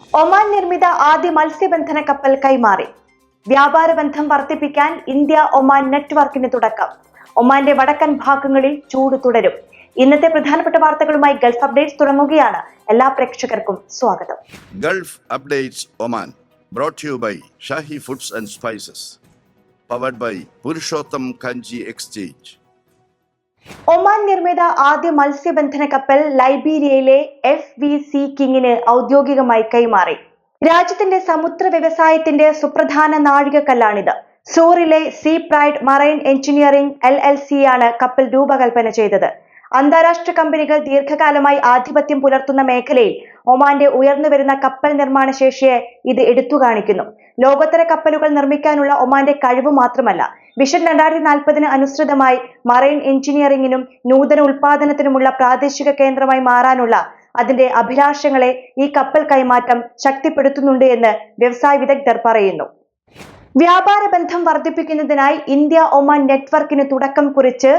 Oman നിർമ്മിത ആദ്യ മത്സ്യബന്ധന കപ്പൽ കൈമാറി. വ്യാപാര ബന്ധം വർദ്ധിപ്പിക്കാൻ ഇന്ത്യ ഒമാൻ നെറ്റ്വർക്കിന് തുടക്കം. ഒമാന്റെ വടക്കൻ ഭാഗങ്ങളിൽ ചൂട് തുടരും. ഇന്നത്തെ പ്രധാനപ്പെട്ട വാർത്തകളുമായി ഗൾഫ് അപ്ഡേറ്റ്സ് തുടങ്ങുകയാണ്. എല്ലാ പ്രേക്ഷകർക്കും സ്വാഗതം. Gulf updates Oman brought you by Shahi foods and spices powered by Purushottam Kanji exchange. Oman നിർമ്മിത ആദ്യ മത്സ്യബന്ധന കപ്പൽ ലൈബീരിയയിലെ എഫ് വി സി കിങ്ങിന് ഔദ്യോഗികമായി കൈമാറി. രാജ്യത്തിന്റെ സമുദ്ര വ്യവസായത്തിന്റെ സുപ്രധാന നാഴികക്കല്ലാണിത്. സൂറിലെ Sea Pride Marine Engineering L L C ആണ് കപ്പൽ രൂപകൽപ്പന ചെയ്തത്. അന്താരാഷ്ട്ര കമ്പനികൾ ദീർഘകാലമായി ആധിപത്യം പുലർത്തുന്ന മേഖലയിൽ ഒമാന്റെ ഉയർന്നുവരുന്ന കപ്പൽ നിർമ്മാണ ശേഷിയെ ഇത് എടുത്തു കാണിക്കുന്നു ലോകോത്തര കപ്പലുകൾ നിർമ്മിക്കാനുള്ള ഒമാന്റെ കഴിവ് മാത്രമല്ല വിഷൻ രണ്ടായിരത്തി നാൽപ്പതിന് അനുസൃതമായി മറൈൻ എഞ്ചിനീയറിംഗിനും നൂതന ഉൽപാദനത്തിനുമുള്ള പ്രാദേശിക കേന്ദ്രമായി മാറാനുള്ള അതിന്റെ അഭിലാഷങ്ങളെ ഈ കപ്പൽ കൈമാറ്റം ശക്തിപ്പെടുത്തുന്നുണ്ട് എന്ന് വ്യവസായ വിദഗ്ധർ പറയുന്നു. വ്യാപാര ബന്ധം വർദ്ധിപ്പിക്കുന്നതിനായി ഇന്ത്യ ഒമാൻ നെറ്റ്വർക്കിന് തുടക്കം കുറിച്ച്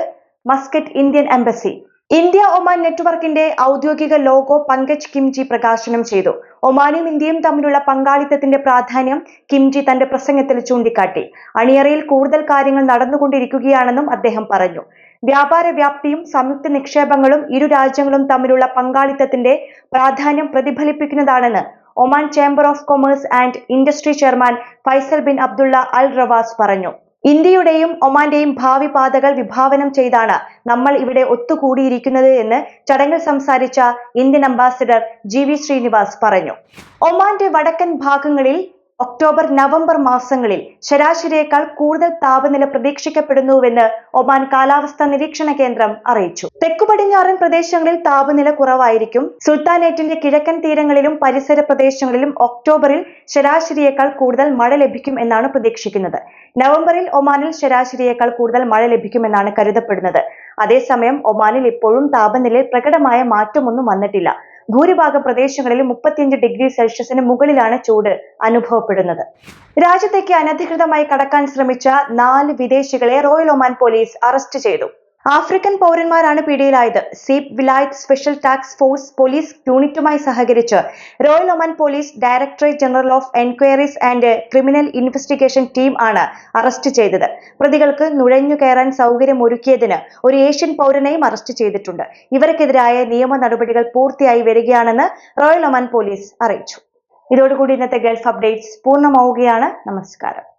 Muscat Indian embassy. India Oman നെറ്റ്വർക്കിന്റെ ഔദ്യോഗിക ലോഗോ പങ്കജ് കിംജി പ്രകാശനം ചെയ്തു. ഒമാനും ഇന്ത്യയും തമ്മിലുള്ള പങ്കാളിത്തത്തിന്റെ പ്രാധാന്യം കിംജി തന്റെ പ്രസംഗത്തിൽ ചൂണ്ടിക്കാട്ടി. അണിയറയിൽ കൂടുതൽ കാര്യങ്ങൾ നടന്നുകൊണ്ടിരിക്കുകയാണെന്നും അദ്ദേഹം പറഞ്ഞു. വ്യാപാര വ്യാപ്തിയും സംയുക്ത നിക്ഷേപങ്ങളും ഇരു രാജ്യങ്ങളും തമ്മിലുള്ള പങ്കാളിത്തത്തിന്റെ പ്രാധാന്യം പ്രതിഫലിപ്പിക്കുന്നതാണെന്ന് Oman Chamber of Commerce and Industry chairman Faisal bin Abdullah Al Rawas പറഞ്ഞു. ഇന്ത്യയുടെയും ഒമാന്റെയും ഭാവി പാതകൾ വിഭാവനം ചെയ്താണ് നമ്മൾ ഇവിടെ ഒത്തുകൂടിയിരിക്കുന്നത് എന്ന് ചടങ്ങിൽ സംസാരിച്ച Indian ambassador G V Srinivas പറഞ്ഞു. ഒമാന്റെ വടക്കൻ ഭാഗങ്ങളിൽ ഒക്ടോബർ നവംബർ മാസങ്ങളിൽ ശരാശരിയേക്കാൾ കൂടുതൽ താപനില പ്രതീക്ഷിക്കപ്പെടുന്നുവെന്ന് ഒമാൻ കാലാവസ്ഥാ നിരീക്ഷണ കേന്ദ്രം അറിയിച്ചു. തെക്കു പടിഞ്ഞാറൻ പ്രദേശങ്ങളിൽ താപനില കുറവായിരിക്കും. സുൽത്താനേറ്റിന്റെ കിഴക്കൻ തീരങ്ങളിലും പരിസര പ്രദേശങ്ങളിലും ഒക്ടോബറിൽ ശരാശരിയേക്കാൾ കൂടുതൽ മഴ ലഭിക്കും എന്നാണ് പ്രതീക്ഷിക്കുന്നത്. നവംബറിൽ ഒമാനിൽ ശരാശരിയേക്കാൾ കൂടുതൽ മഴ ലഭിക്കുമെന്നാണ് കരുതപ്പെടുന്നത്. അതേസമയം ഒമാനിൽ ഇപ്പോഴും താപനിലയിൽ പ്രകടമായ മാറ്റമൊന്നും വന്നിട്ടില്ല. ഭൂരിഭാഗം പ്രദേശങ്ങളിലും മുപ്പത്തിയഞ്ച് ഡിഗ്രി സെൽഷ്യസിന് മുകളിലാണ് ചൂട് അനുഭവപ്പെടുന്നത്. രാജ്യത്തേക്ക് അനധികൃതമായി കടക്കാൻ ശ്രമിച്ച നാല് വിദേശികളെ റോയൽ ഒമാൻ പോലീസ് അറസ്റ്റ് ചെയ്തു. ആഫ്രിക്കൻ പൗരന്മാരാണ് പിടിയിലായത്. സീപ് വിലായത്ത് സ്പെഷ്യൽ ടാക്സ് ഫോഴ്സ് പോലീസ് യൂണിറ്റുമായി സഹകരിച്ച് Royal Oman Police Directorate General of Enquiries and Criminal Investigation team ആണ് അറസ്റ്റ് ചെയ്തത്. പ്രതികൾക്ക് നുഴഞ്ഞു കയറാൻ സൗകര്യമൊരുക്കിയതിന് ഒരു ഏഷ്യൻ പൗരനെയും അറസ്റ്റ് ചെയ്തിട്ടുണ്ട്. ഇവർക്കെതിരായ നിയമ നടപടികൾ പൂർത്തിയായി വരികയാണെന്ന് റോയൽ ഒമാൻ പോലീസ് അറിയിച്ചു. ഇതോടുകൂടി ഇന്നത്തെ ഗൾഫ് അപ്ഡേറ്റ്സ് പൂർണമാവുകയാണ്. നമസ്കാരം.